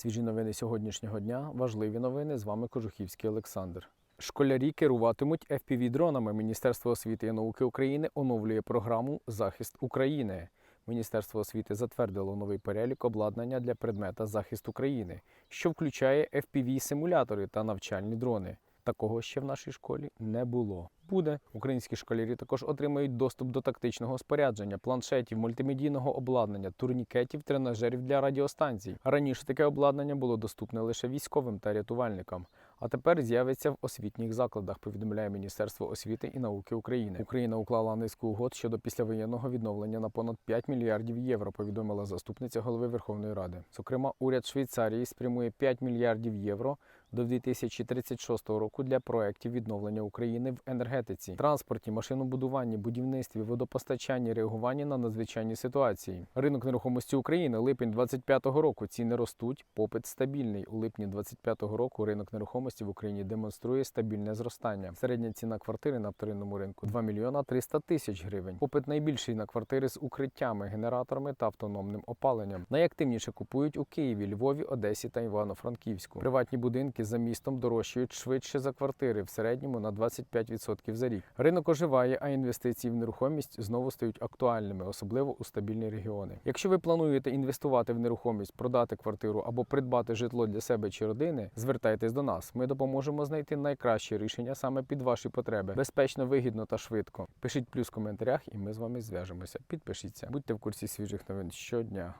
Свіжі новини сьогоднішнього дня. Важливі новини. З вами Кожухівський Олександр. Школярі керуватимуть FPV-дронами. Міністерство освіти і науки України оновлює програму Захист України. Міністерство освіти затвердило новий перелік обладнання для предмета захист України, що включає FPV-симулятори та навчальні дрони. Такого ще в нашій школі не було. Буде українські школярі також отримають доступ до тактичного спорядження, планшетів, мультимедійного обладнання, турнікетів, тренажерів для радіостанцій. Раніше таке обладнання було доступне лише військовим та рятувальникам. А тепер з'явиться в освітніх закладах. Повідомляє Міністерство освіти і науки України. Україна уклала низку угод щодо післявоєнного відновлення на понад 5 мільярдів євро. Повідомила заступниця голови Верховної Ради. Зокрема, уряд Швейцарії спрямує 5 мільярдів євро до 2036 року для проєктів відновлення України в енергетиці, транспорті, машинобудуванні, будівництві, водопостачанні, реагуванні на надзвичайні ситуації. Ринок нерухомості України липень 25-го року ціни ростуть, попит стабільний. У липні 25-го року ринок нерухомості в Україні демонструє стабільне зростання. Середня ціна квартири на вторинному ринку 2 мільйона 300 тисяч гривень. Попит найбільший на квартири з укриттями, генераторами та автономним опаленням. Найактивніше купують у Києві, Львові, Одесі та Івано-Франківську. Приватні будинки за містом дорожчають швидше за квартири в середньому на 25% за рік. Ринок оживає, а інвестиції в нерухомість знову стають актуальними, особливо у стабільні регіони. Якщо ви плануєте інвестувати в нерухомість, продати квартиру або придбати житло для себе чи родини, звертайтесь до нас. Ми допоможемо знайти найкраще рішення саме під ваші потреби, безпечно, вигідно та швидко. Пишіть плюс в коментарях, і ми з вами зв'яжемося. Підпишіться, будьте в курсі свіжих новин щодня.